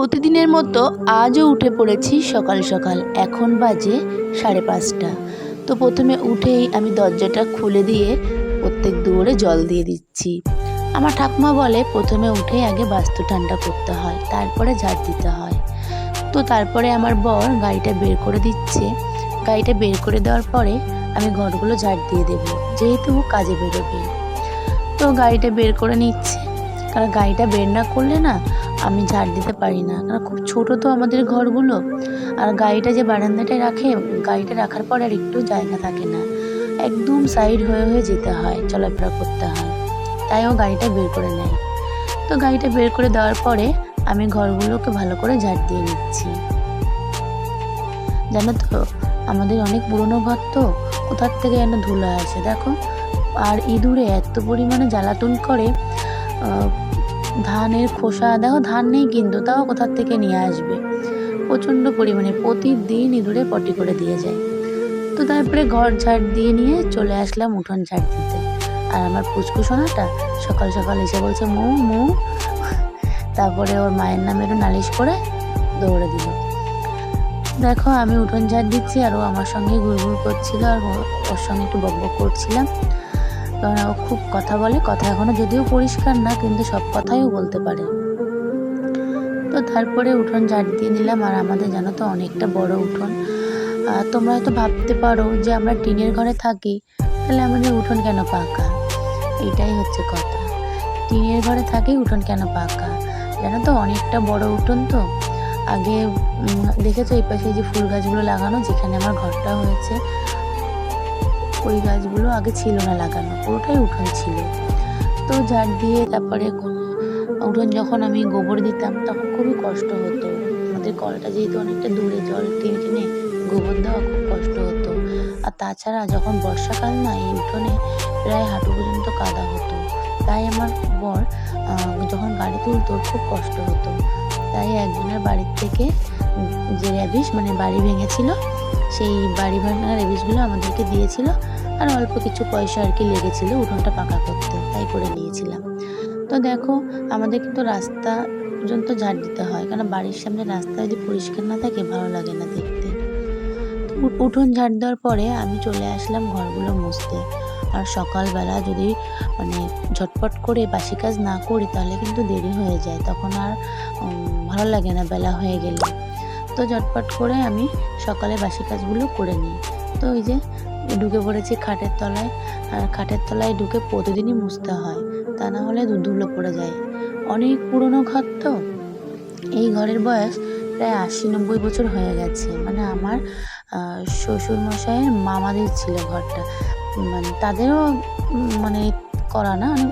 প্রতিদিনের মতো আজও উঠে পড়েছি সকাল সকাল। এখন বাজে সাড়ে পাঁচটা। তো প্রথমে উঠেই আমি দরজাটা খুলে দিয়ে প্রত্যেক দুয়ারে জল দিয়ে দিচ্ছি। আমার ঠাকুমা বলে, প্রথমে উঠে আগে বাস্তু ঠান্ডা করতে হয়, তারপরে ঝাড় দিতে হয়। তো তারপরে আমার বর গাড়িটা বের করে দিচ্ছে। গাড়িটা বের করে দেওয়ার পরে আমি ঘরগুলো ঝাড় দিয়ে দেবো, যেহেতু কাজে বেরোবে। তো গাড়িটা বের করে নিচ্ছে। কারণ গাড়িটা বের না করলে না আমি ঝাড় দিতে পারি না। কারণ খুব ছোটো তো আমাদের ঘরগুলো। আর গাড়িটা যে বারান্দাটায় রাখে, গাড়িটা রাখার পর আর একটু জায়গা থাকে না। একদম সাইড হয়ে হয়ে যেতে হয়, চলাফেরা করতে হয়। তাই ও গাড়িটা বের করে নেয়। তো গাড়িটা বের করে দেওয়ার পরে আমি ঘরগুলোকে ভালো করে ঝাড় দিয়ে নিচ্ছি। জানো তো, আমাদের অনেক পুরনো ঘর তো, কোথার থেকে যেন ধুলো আছে দেখো, আর ইঁদুরে এত পরিমাণে জ্বালাতন করে ধানের খোসা, দেখো ধান নেই কিন্তু, তাও কোথার থেকে নিয়ে আসবে? প্রচণ্ড পরিমাণে প্রতিদিন ইঁদুরে পটি করে দিয়ে যায়। তো তারপরে ঘর ঝাড় দিয়ে নিয়ে চলে আসলাম উঠোন ঝাড় দিতে। আর আমার পুচকুসোনাটা সকাল সকাল এসে বলছে, মৌ মৌ। তারপরে ওর মায়ের নামে একটু নালিশ করে দৌড়ে দিল। দেখো আমি উঠোন ঝাড় দিচ্ছি আর ও আমার সঙ্গে ঘুরঘুর করছিল আর ওর সঙ্গে একটু বকবক করছিলাম। কারণ ও খুব কথা বলে, কথা এখনও যদিও পরিষ্কার না, কিন্তু সব কথাই ও বলতে পারে। তো তারপরে উঠোন ঝাড় দিয়ে নিলাম, আর আমাদের জানো তো অনেকটা বড় উঠোন। তোমরা হয়তো ভাবতে পারো যে আমরা টিনের ঘরে থাকি, তাহলে আমাদের উঠোন কেন পাকা? এটাই হচ্ছে কথা। টিনের ঘরে থাকি, উঠোন কেন পাকা? জানো তো অনেকটা বড় উঠোন তো। আগে দেখেছ এই পাশে যে ফুল গাছগুলো লাগানো, যেখানে আমার ঘরটা হয়েছে। ওই গাছগুলো আগে ছিল না লাগানো, পুরোটাই উঠোন ছিল। তো ঝাড় দিয়ে তারপরে উঠোন যখন আমি গোবর দিতাম, তখন খুবই কষ্ট হতো। আমাদের কলটা যেহেতু অনেকটা দূরে, জল টেনে টেনে গোবর দেওয়া খুব কষ্ট হতো। আর তাছাড়া যখন বর্ষাকাল না, এই উঠোনে প্রায় হাঁটু পর্যন্ত কাদা হতো। তাই আমার বর যখন গাড়ি তুলতো, খুব কষ্ট হতো। তাই একজনের বাড়ির থেকে যে র্যাবিস মানে বাড়ি ভেঙেছিল সেই বাড়ি ভাঙা র্যাবিসগুলো আমাদেরকে দিয়েছিল। আর অল্প কিছু পয়সা আর কি লেগেছিলো উঠোনটা পাকা করতে, তাই করে নিয়েছিলাম। তো দেখো, আমাদের কিন্তু রাস্তা পর্যন্ত ঝাড় দিতে হয় কারণ বাড়ির সামনে রাস্তা যদি পরিষ্কার না থাকে, ভালো লাগে না দেখতে। উঠোন ঝাড় দেওয়ার পরে আমি চলে আসলাম ঘরগুলো মুছতে। আর সকালবেলা যদি মানে ঝটপট করে বাসি কাজ না করি, তাহলে কিন্তু দেরি হয়ে যায়। তখন আর ভালো লাগে না, বেলা হয়ে গেলে। ঝটপট করে আমি সকালে বাসি কাজগুলো করে নিই। তো ওই যে ঢুকে পড়েছি খাটের তলায় আর খাটের তলায় ঢুকে প্রতিদিনই মুছতে হয় তা না হলে ধুলো পড়ে যায়। অনেক পুরনো ঘর তো। এই ঘরের বয়স প্রায় আশি নব্বই বছর হয়ে গেছে। মানে আমার আহ, শ্বশুর মশাইয়ের মামাদের ছিল ঘরটা। মানে তাদেরও মানে করা না মানে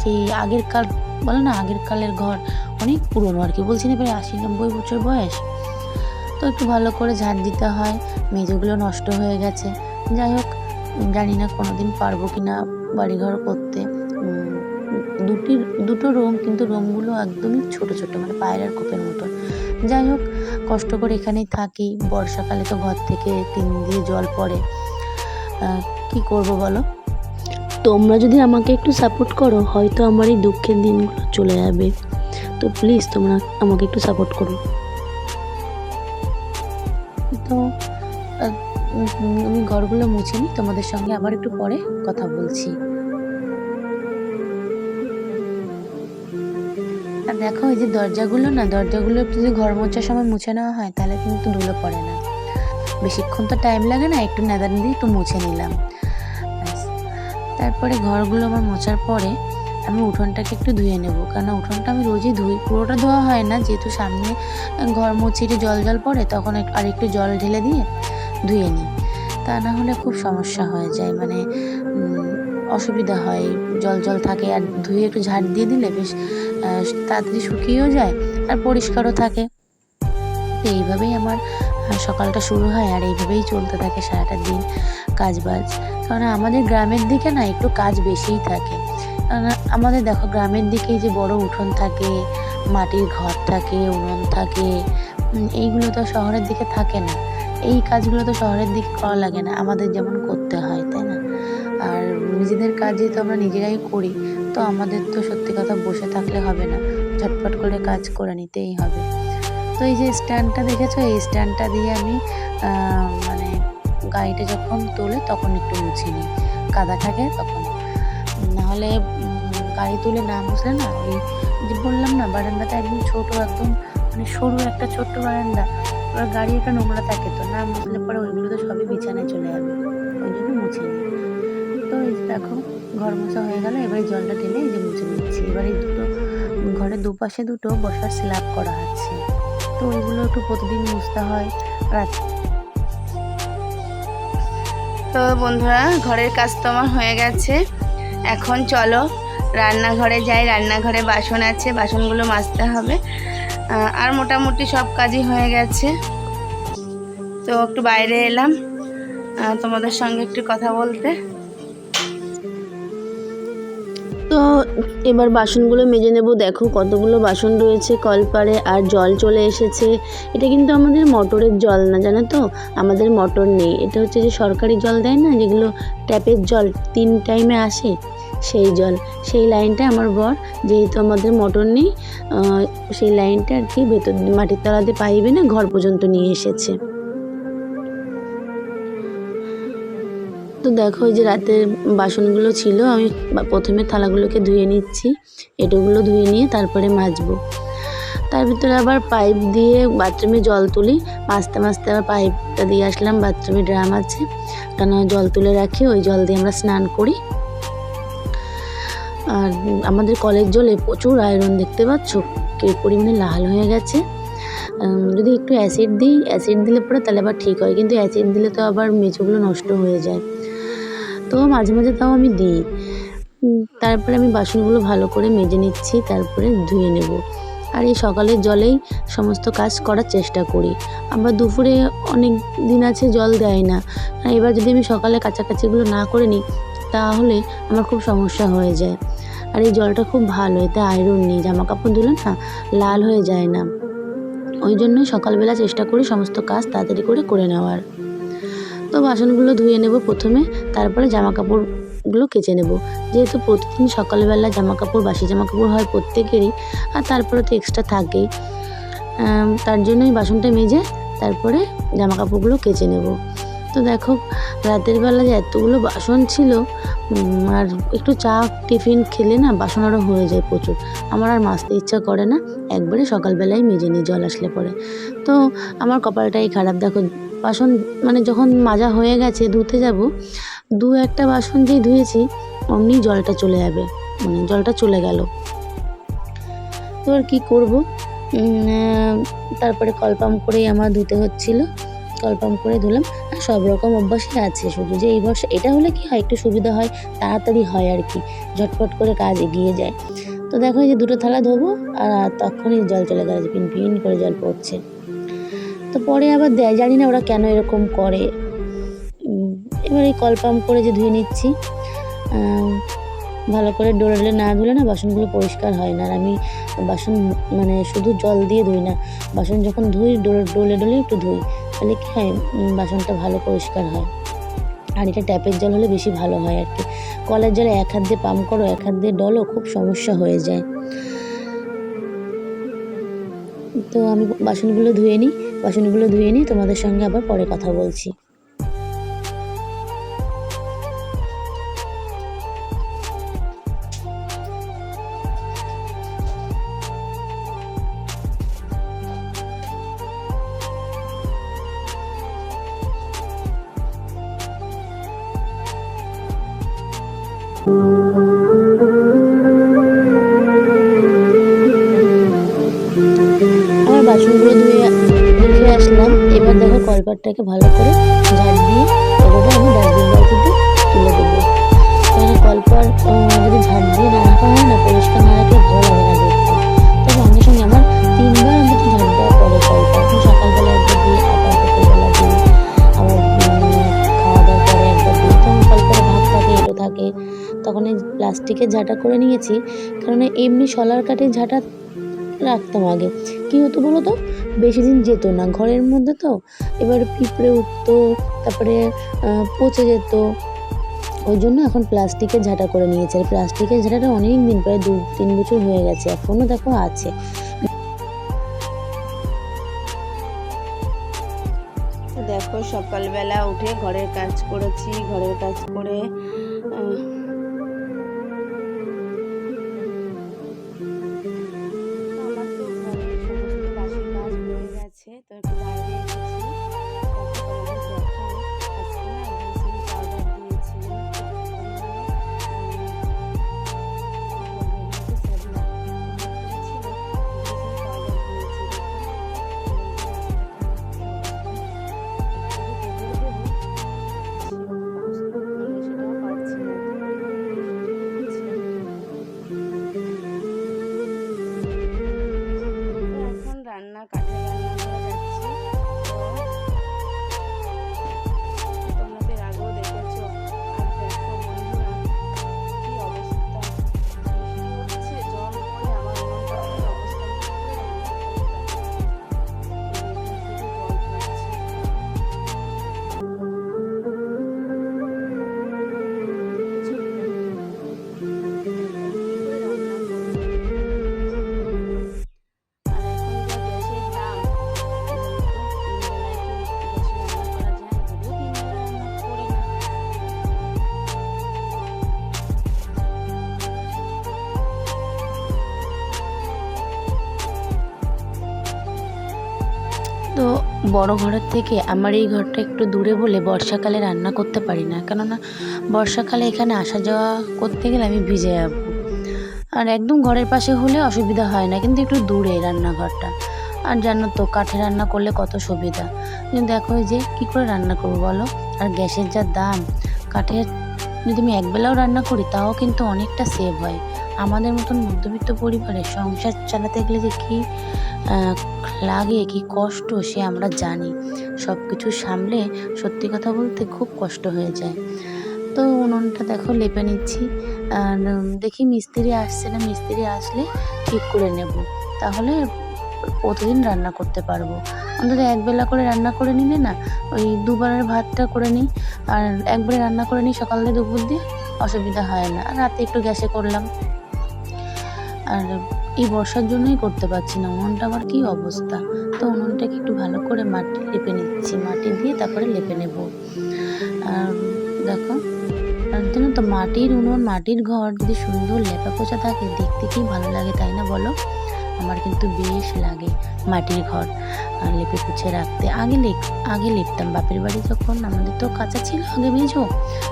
সেই আগের কাল বলে না আগের কালের ঘর অনেক পুরনো আর কি। বলছি না প্রায় আশি নব্বই বছর বয়স। তো একটু ভালো করে ঝাড় দিতে হয়, মেঝেগুলো নষ্ট হয়ে গেছে। যাই হোক, জানি না কোনোদিন পারব কি না বাড়িঘর করতে। দুটি, দুটো রুম, কিন্তু রুমগুলো একদমই ছোট ছোট মানে পায়রার কোপের মতন। যাই হোক, কষ্ট করে এখানেই থাকি। বর্ষাকালে তো ঘর থেকে টিন দিয়ে জল পড়ে। কি করব বলো? তোমরা যদি আমাকে একটু সাপোর্ট করো, হয়তো আমার এই দুঃখের দিনগুলো চলে যাবে। তো প্লিজ তোমরা আমাকে একটু সাপোর্ট করো। আমি ঘরগুলো মুছে নিই, তোমাদের সঙ্গে আবার একটু পরে কথা বলছি। আর দেখো, এই যে দরজাগুলো না, দরজাগুলো যদি ঘর মোছার সময় মুছে নেওয়া হয়, তাহলে কিন্তু ধুলো পড়ে না। বেশিক্ষণ তো টাইম লাগে না, একটু নেদান দিয়ে একটু মুছে নিলাম। তারপরে ঘরগুলো আমার মোছার পরে আমি উঠোনটাকে একটু ধুয়ে নেব কারণ উঠোনটা আমি রোজই ধুই। পুরোটা ধোয়া হয় না, যেহেতু সামনে ঘর মুছিয়ে জল জল পড়ে, তখন আর একটু জল ঢেলে দিয়ে ধুয়ে নিই। তা না হলে খুব সমস্যা হয়ে যায়। মানে অসুবিধা হয়। জল জল থাকে আর ধুয়ে একটু ঝাড় দিয়ে দিলে বেশ তাড়াতাড়ি শুকিয়েও যায় আর পরিষ্কারও থাকে। তো এইভাবেই আমার সকালটা শুরু হয় আর এইভাবেই চলতে থাকে সারাটা দিন কাজ বাজ কারণ আমাদের গ্রামের দিকে না একটু কাজ বেশিই থাকে। কারণ আমাদের দেখো গ্রামের দিকে যে বড় উঠোন থাকে, মাটির ঘর থাকে, উনুন থাকে এইগুলো তো শহরের দিকে থাকে না। এই কাজগুলো তো শহরের দিকে করা লাগে না, আমাদের যেমন করতে হয়, তাই না? আর নিজেদের কাজ যেহেতু আমরা নিজেরাই করি, তো আমাদের তো সত্যি কথা বসে থাকলে হবে না, ঝটপট করে কাজ করে নিতেই হবে। তো এই যে স্ট্যান্ডটা দেখেছ, এই স্ট্যান্ডটা দিয়ে আমি মানে গাড়িটা যখন তোলে তখন একটু মুছে নিই, কাদা থাকে তখন। নাহলে গাড়ি তুলে না মুছলে না, ওই যে বললাম না, বারান্দাটা একদম ছোট, একদম মানে সরু একটা ছোট্ট বারান্দা এবার গাড়ি একটা নোংরা থাকে তো, না মুছলে পরে ওইগুলো তো সবই বিছানায় চলে যাবে। ওই জন্য মুছে তো এই দেখো, ঘর মোছা হয়ে গেল, এবারে জলটা ঢেলে এই যে মুছে নিচ্ছি। এবার দুটো, ঘরের দুপাশে দুটো বসার স্ল্যাব করা আছে। তো ওইগুলো একটু প্রতিদিন মুছতে হয়। রাত তো বন্ধুরা, ঘরের কাজ তো আমার হয়ে গেছে। এখন চলো, রান্নাঘরে যাই। রান্নাঘরে বাসন আছে, বাসনগুলো মাজতে হবে। আর মোটামুটি সব কাজই হয়ে গেছে। তো একটু বাইরে এলাম তোমাদের সঙ্গে একটু কথা বলতে। তো এবার বাসনগুলো মেজে নেব। দেখো কতগুলো বাসন রয়েছে, কলপারে আর জল চলে এসেছে। এটা কিন্তু আমাদের মোটরের জল না, জানো তো? আমাদের মোটর নেই। এটা হচ্ছে যে সরকারি জল দেয় না, যেগুলো ট্যাপের জল, তিন টাইমে আসে। সেই জল, সেই লাইনটা আমার বর যেহেতু আমাদের মোটর নেই সেই লাইনটা আর কি ভেতর, মাটির তলাতে পাইবে না ঘর পর্যন্ত নিয়ে এসেছে। তো দেখো যে রাতের বাসনগুলো ছিল, আমি প্রথমে থালাগুলোকে ধুয়ে নিচ্ছি। এটোগুলো ধুয়ে নিয়ে তারপরে মাজবো। তার ভিতরে আবার পাইপ দিয়ে বাথরুমে জল তুলি। মাজতে মাজতে আবার পাইপটা দিয়ে আসলাম, বাথরুমে ড্রাম আছে। কেন জল তুলে রাখি, ওই জল দিয়ে আমরা স্নান করি। আর আমাদের কলের জলে প্রচুর আয়রন দেখতে পাচ্ছ, কি পরিমাণে লাল হয়ে গেছে। যদি একটু অ্যাসিড দিই অ্যাসিড দিলে পরে তাহলে আবার ঠিক হয়, কিন্তু অ্যাসিড দিলে তো আবার মেঝেগুলো নষ্ট হয়ে যায়। তো মাঝে মাঝে তাও আমি দিই। তারপরে আমি বাসনগুলো ভালো করে মেজে নিচ্ছি, তারপরে ধুয়ে নেব। আর এই সকালের জলেই সমস্ত কাজ করার চেষ্টা করি। আবার দুপুরে অনেক দিন আছে জল দেয় না। এবার যদি আমি সকালে কাছাকাছিগুলো না করে নিই তাহলে আমার খুব সমস্যা হয়ে যায়। আর এই জলটা খুব ভালো, এতে আয়রন নেই জামা কাপড় ধুলে না লাল হয়ে যায় না। ওই জন্যই সকালবেলা চেষ্টা করি সমস্ত কাজ তাড়াতাড়ি করে করে নেওয়ার। তো বাসনগুলো ধুয়ে নেব প্রথমে, তারপরে জামা কাপড়গুলো কেচে নেব। যেহেতু প্রতিদিন সকালবেলা জামা কাপড় বাসি জামা কাপড় হয় প্রত্যেকেরই, আর তারপরে তো এক্সট্রা থাকেই। তার জন্যই বাসনটা মেজে তারপরে জামা কাপড়গুলো কেচে নেব। তো দেখো, রাতের বেলা যে এতগুলো বাসন ছিল আর একটু চা, টিফিন খেলে না বাসন আরও হয়ে যায় প্রচুর। আমার আর মাজতে ইচ্ছা করে না, একবারে সকালবেলায় মেজে নিই জল আসলে পরে। তো আমার কপালটাই খারাপ। দেখো, বাসন মানে যখন মাজা হয়ে গেছে, ধুতে যাব, দু একটা বাসন যেই ধুয়েছি, অমনি জলটা চলে যাবে মানে জলটা চলে গেল। তো আর কী করব? তারপরে কলপাম্প করেই আমার ধুতে হচ্ছিল। কলপাম্প করে ধুলাম আর সব রকম অভ্যাসই আছে। শুধু যে এই বর্ষা এটা হলে কি হয়? একটু সুবিধা হয়, তাড়াতাড়ি হয় আর কি। ঝটপট করে কাজ এগিয়ে যায়। তো দেখো এই যে দুটো থালা ধোবো, আর তখনই জল চলে গেছে পিন পিন করে জল পড়ছে। তো পরে আবার দেয়, জানি না ওরা কেন এরকম করে। এবার এই কল পাম্প করে যে ধুয়ে নিচ্ছি ভালো করে ডোলে না ধুলে না বাসনগুলো পরিষ্কার হয় না। আর আমি বাসন মানে শুধু জল দিয়ে ধুই না, বাসন যখন ধুই ডোলে ডোলে একটু ধুই। তাহলে কী হয় বাসনটা ভালো পরিষ্কার হয়। আর এটা ট্যাপের জল হলে বেশি ভালো হয় আর কি। কলের জলে এক হাত দিয়ে পাম্প করো, এক হাত দিয়ে ডলো, খুব সমস্যা হয়ে যায়। তো আমি বাসনগুলো ধুয়ে নিই, বাসনগুলো ধুয়ে নিই তোমাদের সঙ্গে আবার পরে কথা বলছি। কলপাটটাকে ভালো করে ঝাড় দিয়ে এগুলো আমি ডাস্টবিন বালতিতে তুলে দেবো। কারণ কলপার যদি ঝাড় দিয়ে না রাখা হয় না, পরিষ্কার না রাখলে ভালো লাগে না দেখতে। তো সঙ্গে সঙ্গে আমার তিনবার অন্তত ঝাড় দেওয়া পরে কলপার আমি সকালবেলা একবার দিই আবার দুপুরবেলা দিই আবার খাওয়া দাওয়ার পরে একবার দিই তখন কলপারে ভাত থাকে, এলো থাকে। তখন এই প্লাস্টিকের ঝাঁটা করে নিয়েছি। কারণ এমনি শলার কাঠের ঝাঁটা রাখতাম আগে। কী হতো বলো তো? বেশি দিন যেত না। ঘরের মধ্যে তো এবার পিঁপড়ে উঠতো, তারপরে পচে যেত। ওই জন্য এখন প্লাস্টিকের ঝাঁটা করে নিয়েছে। আর প্লাস্টিকের ঝাঁটাটা অনেক দিন প্রায় দু, তিন বছর হয়ে গেছে। এখনও দেখো আছে। দেখো, সকালবেলা উঠে ঘরের কাজ করেছি। ঘরের কাজ করে তো একটু বড় ঘরের থেকে আমার এই ঘরটা একটু দূরে বলে বর্ষাকালে রান্না করতে পারি না। কেননা বর্ষাকালে এখানে আসা যাওয়া করতে গেলে আমি ভিজে যাব। আর একদম ঘরের পাশে হলে অসুবিধা হয় না, কিন্তু একটু দূরে রান্নাঘরটা। আর জানো তো, কাঠে রান্না করলে কত সুবিধা। কিন্তু দেখো যে কী করে রান্না করব বলো? আর গ্যাসের যা দাম, কাঠের যদি আমি একবেলাও রান্না করি, তাও কিন্তু অনেকটা সেভ হয়। আমাদের মতন মধ্যবিত্ত পরিবারে সংসার চালাতে গেলে যে কী লাগে, কি কষ্ট সে আমরা জানি। সব কিছু সামলে সত্যি কথা বলতে খুব কষ্ট হয়ে যায়। তো উনুনটা দেখো লেপে নিচ্ছি। আর দেখি মিস্ত্রি আসছে না, মিস্ত্রি আসলে ঠিক করে নেব। তাহলে প্রতিদিন রান্না করতে পারব। অন্তত একবেলা করে রান্না করে নিলে না, ওই দুবারের ভাতটা করে নিই। আর একবারে রান্না করে নিই সকাল দুপুর দিয়ে, অসুবিধা হয় না। আর রাতে একটু গ্যাসে করলাম। আর এই বর্ষার জন্যই করতে পারছি না। উনুনটা আমার কী অবস্থা? তো উনুনটাকে একটু ভালো করে মাটি লেপে নিচ্ছি। মাটি দিয়ে তারপরে লেপে নেব। আর দেখো আর জানো তো মাটির উনুন, মাটির ঘর যদি সুন্দর লেপা পোছা থাকে, দেখতে কি ভালো লাগে, তাই না বলো? আমার কিন্তু বেশ লাগে মাটির ঘর লেপে পুছে রাখতে। আগে লেপ, আগে লিপতাম। বাপের বাড়ি যখন আমাদের তো কাঁচা ছিল আগে মেঝো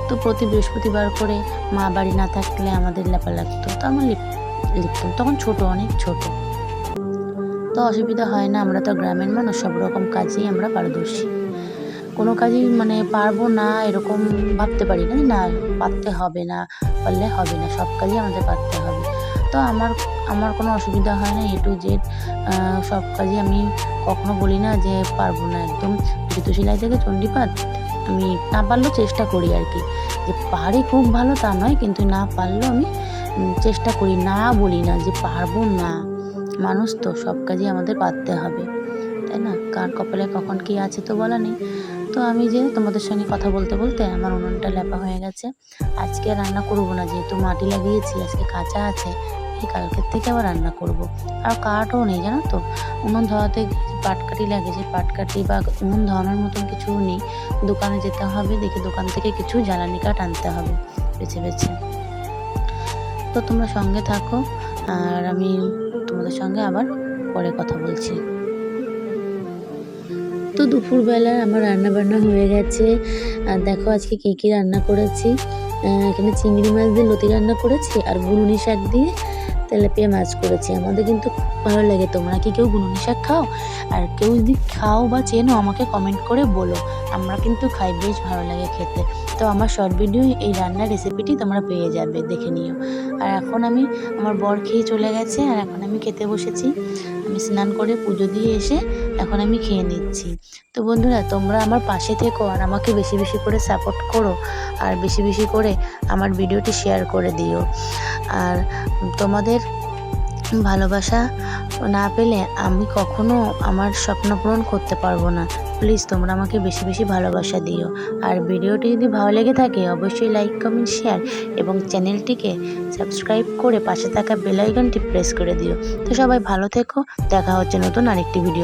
তো প্রতি বৃহস্পতিবার করে মা বাড়ি না থাকলে আমাদের লেপা লাগতো। তো আমার লিপ লিখতাম। তখন ছোট, অনেক ছোট। তো অসুবিধা হয় না, আমরা তো গ্রামের মানুষ, সব রকম কাজেই আমরা পারদর্শী। কোনো কাজই মানে পারব না, এরকম ভাবতে পারি না না, পারতে হবে না, পারলে হবে না, সব কাজই আমাদের পারতে হবে। তো আমার আমার কোনো অসুবিধা হয় না এ টু জেড সব কাজই আমি কখনো বলি না যে পারব না, একদম জুতো সেলাই থেকে চণ্ডীপাত আমি না পারলেও চেষ্টা করি আর কি। যে পারি খুব ভালো তা নয়, কিন্তু না পারলেও আমি চেষ্টা করি না বলি না যে পারব না। মানুষ তো, সব কাজই আমাদের পারতে হবে, তাই না? কার কপালে কখন কি আছে তো বলা নেই। তো আমি যে তোমাদের সঙ্গে কথা বলতে বলতে আমার উনুনটা লেপা হয়ে গেছে। আজকে রান্না করব না, যেহেতু মাটি লাগিয়েছি, আজকে কাঁচা আছে, এই কালকের থেকে আবার রান্না করব। আর কাঠও নেই, জানো তো? উনুন ধরাতে পাটকাঠি লাগে যে পাটকাঠি বা উনুন ধরানোর মতন কিছু নেই। দোকানে যেতে হবে, দেখে দোকান থেকে কিছু জ্বালানি কাঠ আনতে হবে, বেছে বেছে। তো তোমরা সঙ্গে থাকো, আর আমি তোমাদের সঙ্গে আবার পরে কথা বলছি। তো দুপুরবেলা আমার রান্না বান্না হয়ে গেছে। আর দেখো আজকে কী কী রান্না করেছি। এখানে চিংড়ি মাছ দিয়ে লতি রান্না করেছি, আর গুলুনি শাক দিয়ে তেলাপিয়া মাছ করেছি। আমাদের কিন্তু খুব ভালো লাগে। তোমরা কি কেউ গুনুনি শাক খাও? আর কেউ যদি খাও বা চেনো, আমাকে কমেন্ট করে বলো। আমরা কিন্তু খাই, বেশ ভালো লাগে খেতে। তো আমার শর্ট ভিডিও এই রান্নার রেসিপিটি তোমরা পেয়ে যাবে, দেখে নিও। আর এখন আমি, আমার বর খেয়ে চলে গেছে। আর এখন আমি খেতে বসেছি। আমি স্নান করে পুজো দিয়ে এসে এখন আমি খেয়ে নিচ্ছি। তো বন্ধুরা, তোমরা আমার পাশে থেকো আর আমাকে বেশি বেশি করে সাপোর্ট করো আর বেশি বেশি করে আমার ভিডিওটি শেয়ার করে দিও। আর তোমাদের ভালোবাসা না পেলে আমি কখনো আমার স্বপ্ন পূরণ করতে পারব না। প্লিজ তোমরা আমাকে বেশি বেশি ভালোবাসা দিও। আর ভিডিওটি যদি ভালো লেগে থাকে, অবশ্যই লাইক কমেন্ট শেয়ার এবং চ্যানেলটিকে সাবস্ক্রাইব করে পাশে থাকা বেল আইকনটি প্রেস করে দিও। তো সবাই ভালো থেকো, দেখা হচ্ছে নতুন আরেকটি ভিডিও